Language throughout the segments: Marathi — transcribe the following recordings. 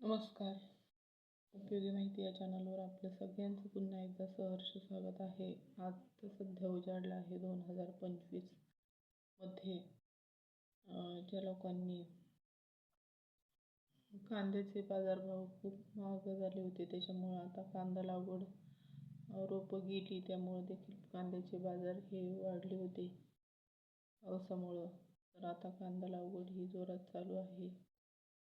नमस्कार. उपयोगी माहिती या चॅनलवर आपलं सगळ्यांचं पुन्हा एकदा सहर्ष स्वागत आहे. आज तर सध्या उजाडला आहे दोन हजार पंचवीसमध्ये ज्या लोकांनी कांद्याचे बाजारभाव खूप महाग झाले होते त्याच्यामुळं आता कांदा लागवड रोपं गेली त्यामुळं देखील कांद्याचे बाजार हे वाढले होते. पावसामुळं तर आता कांदा लागवड ही जोरात चालू आहे.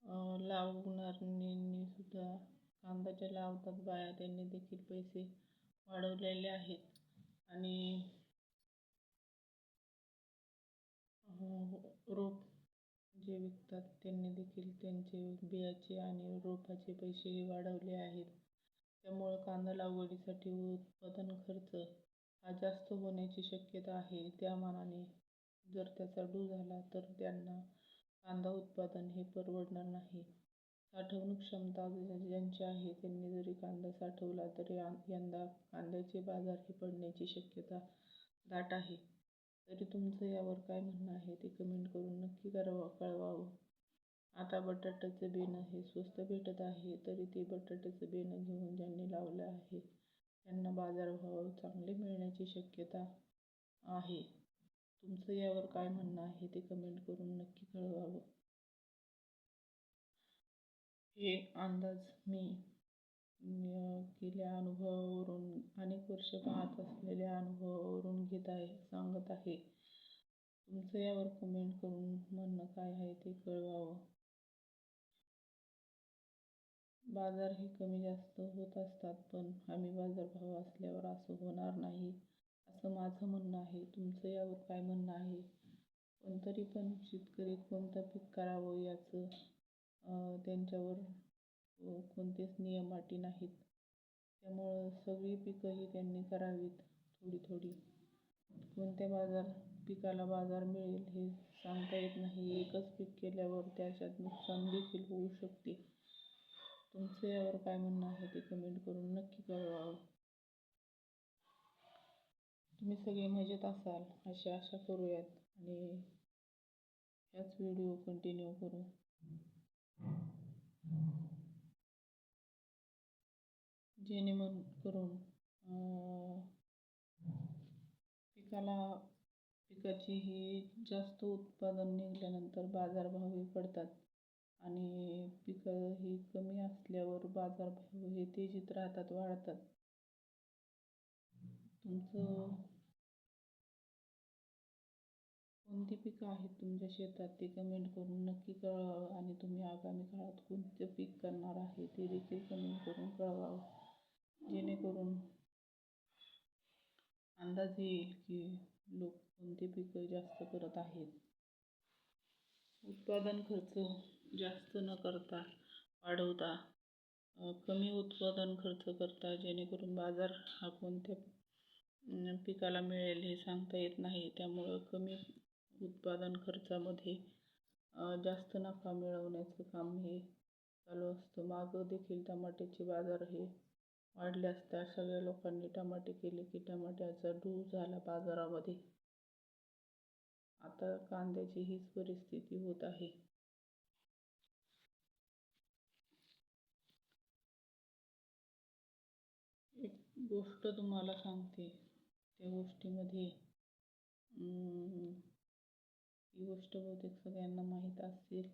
लावणाऱ्यांनी सुद्धा. कांदा ज्या लावतात बाया त्यांनी देखील पैसे वाढवलेले आहेत. आणि रोप जे विकतात त्यांनी देखील त्यांचे बियाचे आणि रोपाचे पैसे वाढवले आहेत. त्यामुळं कांदा लागवडीसाठी उत्पादन खर्च हा जास्त होण्याची शक्यता आहे. त्या मानाने जर त्याचा डू झाला तर त्यांना कांदा उत्पादन हे परवडणार नाही. साठवणूक क्षमता ज्यांची आहे त्यांनी जरी कांदा साठवला तरी यंदा कांद्याचे बाजार हे पडण्याची शक्यता दाट आहे. तरी तुमचं यावर काय म्हणणं आहे ते कमेंट करून नक्की करावं कळवावं. आता बटाट्याचं बेणं हे स्वस्त भेटत आहे तरी ते बटाट्याचं बेणं घेऊन ज्यांनी लावलं आहे त्यांना बाजारभाव चांगले मिळण्याची शक्यता आहे. तुमचं यावर काय म्हणणं आहे ते कमेंट करून नक्की कळवावं. हे अंदाज मी गेल्या अनुभवावरून अनेक वर्ष पाहत असलेल्या अनुभवावरून घेत आहे सांगत आहे. तुमचं यावर कमेंट करून म्हणणं काय आहे ते कळवावं. बाजार हे कमी जास्त होत असतात पण आम्ही बाजारभाव असल्यावर असं होणार नाही. असं माझं म्हणणं आहे. तुमचं यावर काय म्हणणं आहे? पण तरी पण शेतकरी कोणतं पीक करावं याचं त्यांच्यावर कोणतेच नियम अटी नाहीत. त्यामुळं सगळी पिकंही त्यांनी करावीत थोडी थोडी. कोणत्या बाजार पिकाला बाजार मिळेल हे सांगता येत नाही. एकच पीक केल्यावर त्याच्यात नुकसान देखील होऊ शकते. तुमचं यावर काय म्हणणं आहे ते कमेंट करून नक्की कळवावं तुम्ही सगळे मजेत असाल अशी आशा करूयात आणि ह्याच व्हिडिओ कंटिन्यू करू. जेणेमन करून पिकाला पिकाची ही जास्त उत्पादन निघाल्यानंतर बाजारभावही पडतात आणि पिकं ही कमी असल्यावर बाजारभाव हे तेजीत राहतात वाढतात. तुमचं कोणती पिकं आहेत तुमच्या शेतात? ते कमेंट करून नक्की कळवावं आणि तुम्ही आगामी काळात कोणतं पीक करणार आहे ते देखील कमेंट करून कळवावं. जेणेकरून अंदाज येईल की लोक कोणते पिकं जास्त करत आहेत. उत्पादन खर्च जास्त न करता वाढवता कमी उत्पादन खर्च करता जेणेकरून बाजार हा कोणत्या पिकाला मिळेल हे सांगता येत नाही. त्यामुळं कमी उत्पादन खर्चामध्ये जास्त नफा मिळवण्याचं काम हे चालू असतं. मागं देखील टमाट्याचे बाजार हे वाढले असता सगळ्या लोकांनी टमाटे केले की टमाट्याचा डू झाला बाजारामध्ये. आता कांद्याची हीच परिस्थिती होत आहे. एक गोष्ट तुम्हाला सांगते. त्या गोष्टीमध्ये ही गोष्ट बहुतेक सगळ्यांना माहीत असेल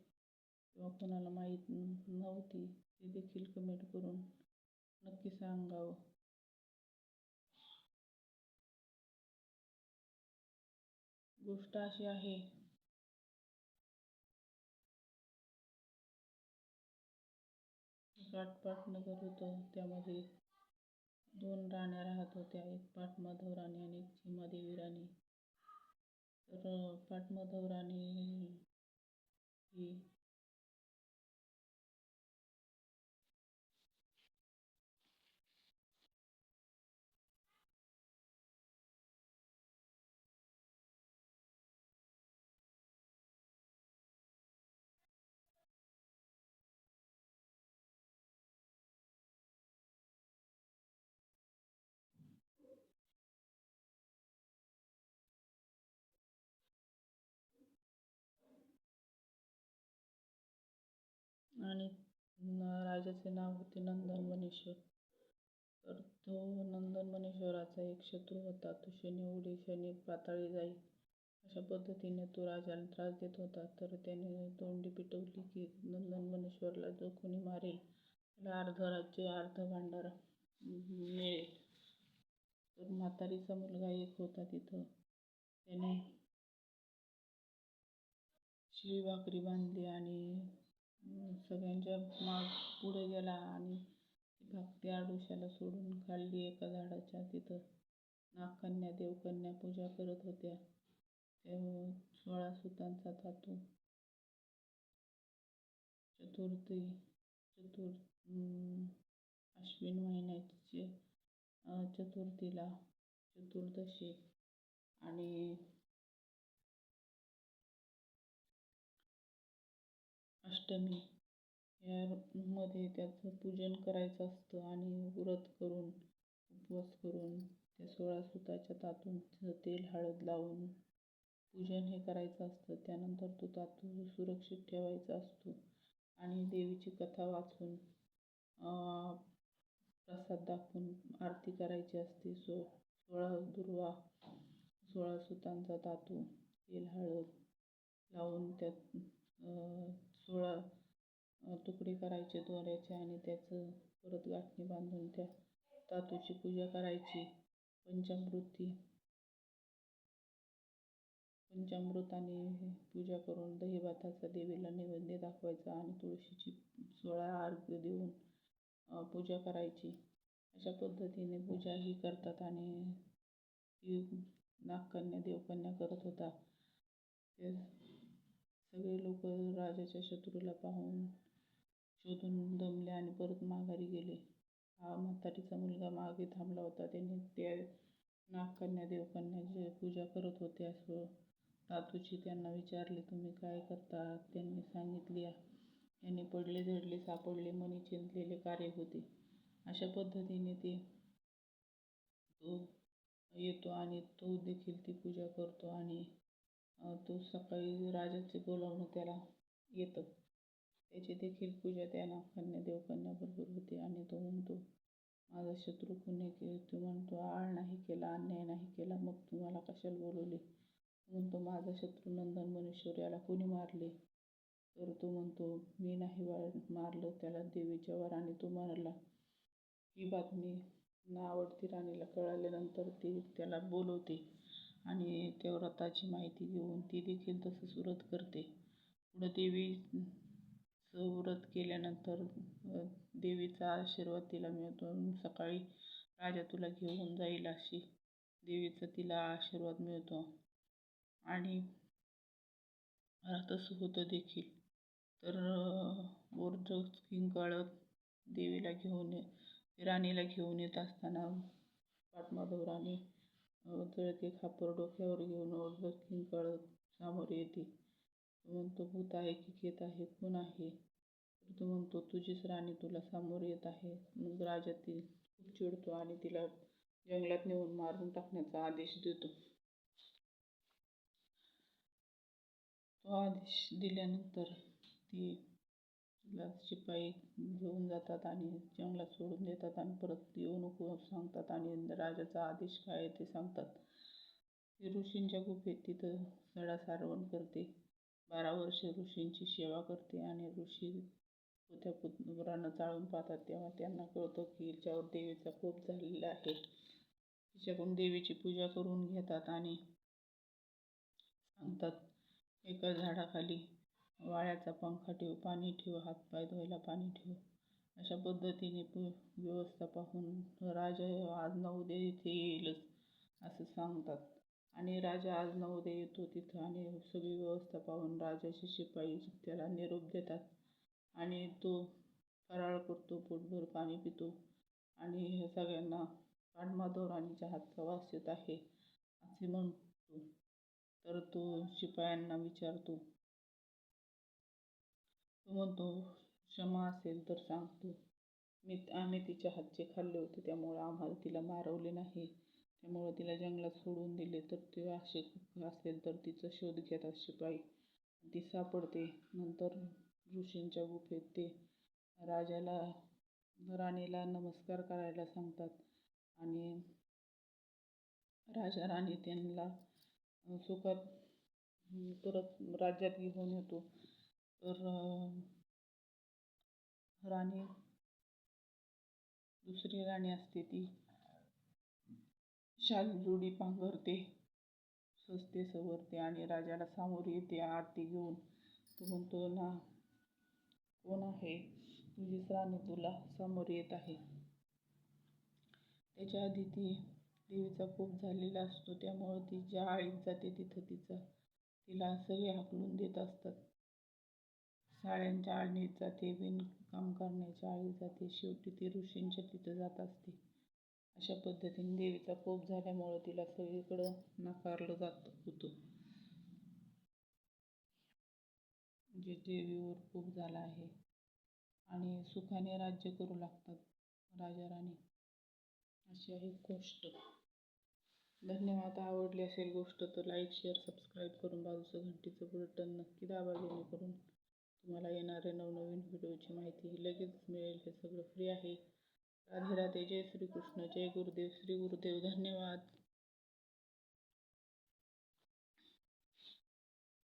किंवा कोणाला माहीत नव्हती ते देखील कमेंट करून नक्की सांगावं. गोष्ट अशी आहे नगर होतं त्यामध्ये दोन राण्या राहत होत्या. एक पाटमाधव राणी आणि एक चिमादेवी राणी. तर पाटमाधव राणी ही आणि राजाचे नाव होते नंदनवनेश्वर तर तो नंदनवनेश्वराचा एक शत्रू होता. तो शनी उडी शनी पाताळी जाई. अशा पद्धतीने तो राजाला त्रास देत होता. तर त्याने तोंडी पिटवली की नंदनवनेश्वरला जो कोणी मारेल त्याला अर्ध राज्य अर्ध भांडार मिळेल. तर म्हातारीचा मुलगा एक होता तिथं. त्याने शिळी भाकरी बांधली आणि सगळ्यांच्या माग पुढे गेला आणि ती भाकरी आडोशाला सोडून खाल्ली एका झाडाच्या तिथं नागकन्या देवकन्या पूजा करत होत्या. तेव्हा सोळा सुतांचा धातू चतुर्थी चतुर अश्विन महिन्याचे चतुर्थीला चतुर्दशी आणि अष्टमी यामध्ये त्याचं पूजन करायचं असतं आणि व्रत करून उपवास करून त्या सोळा सुताच्या तातून तेल हळद लावून पूजन हे करायचं असतं. त्यानंतर तो तातू सुरक्षित ठेवायचा असतो आणि देवीची कथा वाचून प्रसाद दाखवून आरती करायची असते. सो सोळा दुर्वा सोळा सुतांचा तातू तेल हळद लावून त्यात सोळा तुकडे करायचे दोऱ्याचे आणि त्याचं परत गाठणी बांधून त्या तातूची पूजा करायची. पंचामृती पंचामृताने पूजा करून दहीभाताचा देवीला नैवेद्य दाखवायचा आणि तुळशीची सोळा अर्घ्य देऊन पूजा करायची. अशा पद्धतीने पूजा ही करतात आणि ही नागकन्या देवकन्या करत होता. ते सगळे लोक राजाच्या शत्रूला पाहून शोधून दमले आणि परत माघारी गेले. हा म्हातारीचा मुलगा मागे थांबला होता. त्याने त्या नागकन्या देवकन्याची पूजा करत होत्या असं तातूची त्यांना विचारले तुम्ही काय करता? त्यांनी सांगितली यांनी पडले झडले सापडले मनी चिंतलेले कार्य होते. अशा पद्धतीने ते तो येतो आणि तो देखील ती पूजा करतो आणि तो सकाळी राजाचे बोलावणं त्याला येतं. त्याची देखील पूजा त्याला कन्या देवकन्याबरोबर होते आणि तो म्हणतो माझा शत्रू कुणी के तो म्हणतो आळ नाही केला अन्याय नाही केला मग तुम्हाला कशाला बोलवले? म्हणतो माझा शत्रू नंदनवनेश्वर याला कुणी मारले? तर तो म्हणतो मी नाही मारलं त्याला देवीच्या वराने तो मारला. ही बातमी ना आवडती राणीला कळाल्यानंतर ती त्याला बोलवते. आणि त्या व्रताची माहिती घेऊन ती देखील तसंच व्रत करते. पुढं देवीचं व्रत केल्यानंतर देवीचा आशीर्वाद तिला मिळतो. सकाळी राजा तुला घेऊन जाईल अशी देवीचा तिला आशीर्वाद मिळतो. आणि अं, तसं होतं देखील. तर बोर्ज किंकाळत देवीला घेऊन ये- राणीला घेऊन येत असताना पाटमाधव राणी अं, खापर डोक्यावर घेऊन ओरडत किंकाळत सामोरे येते. तो म्हणतो भूत आहे की केत आहे कोण आहे. तो म्हणतो तुझीच राणी तुला सामोरे येत आहे. मग राजा ती खूप चिडतो आणि तिला जंगलात नेऊन मारून टाकण्याचा आदेश देतो. तो आदेश दिल्यानंतर ती तिला शिपाई घेऊन जातात आणि जंगलात सोडून देतात आणि परत येऊ नको सांगतात आणि राजाचा आदेश काय आहे ते सांगतात. ऋषींच्या गुफेत तिथं सडा सारवण करते. बारा वर्षे ऋषींची सेवा करते आणि ऋषी त्या पुरानं चाळून पाहतात. तेव्हा त्यांना कळतं की हिच्यावर देवीचा कोप झालेला आहे. तिच्याकडून देवीची पूजा करून घेतात आणि सांगतात एका झाडाखाली वाळ्याचा पंखा ठेव पाणी ठेव हातपाय धुवायला पाणी ठेव. अशा पद्धतीने पु व्यवस्था पाहून राजा आज ना उद्या इथे येईलच असं सांगतात. आणि राजा आज ना उद्या येतो तिथं आणि सगळी व्यवस्था पाहून राजाचे शिपाई त्याला निरोप देतात. आणि तो फराळ करतो पोटभर पाणी पितो. आणि हे सगळ्यांना पांडमाधव राणीच्या हातचा वास येत आहे असे म्हणतो. तर तो शिपायांना विचारतो तो म्हणतो क्षमा असेल तर सांगतो मी आम्ही तिच्या हातचे खाल्ले होते त्यामुळं आम्हाला तिला मारवले नाही. त्यामुळं तिला जंगलात सोडून दिले. तर ते असे असेल तर तिचा शोध घेतात शिपाई ती सापडते. नंतर ऋषींच्या गुफेत ते राजाला राणीला नमस्कार करायला सांगतात. आणि राजा राणी त्यांना सुखात परत राज्यात घेऊन येतो. तर राणी दुसरी राणी असते ती. शाल जोडी पांघरते सजते सवरते आणि राजाला सामोर येते आरती घेऊन. तो म्हणतो ना कोण आहे? तुझीच राणी तुला समोर येत आहे. त्याच्या आधी ती देवीचा खूप झालेला असतो. त्यामुळं ती ज्या आळीत जाते तिथं तिचं तिला सगळे हाकलून देत असतात. साड्यांच्या आळणीत जाते विणकाम करण्याच्या आळीत जाते शेवटी ती ऋषींच्या तिथं जात असते. अशा पद्धतीने देवीचा कोप झाल्यामुळं तिला सगळीकडं नाकारलं जात होतं. जे देवीवर कोप झाला आहे. आणि सुखाने राज्य करू लागतात राजा राणी अशी आहे गोष्ट. धन्यवाद. आवडली असेल गोष्ट तर लाईक शेअर सबस्क्राईब करून बाजूचं घंटीचं बटन नक्की दाबा जेणेकरून तुम्हाला येणाऱ्या नवनवीन व्हिडिओची माहिती लगेच मिळेल हे सगळं फ्री आहे. राधे राधे जय श्रीकृष्ण जय गुरुदेव श्री गुरुदेव धन्यवाद.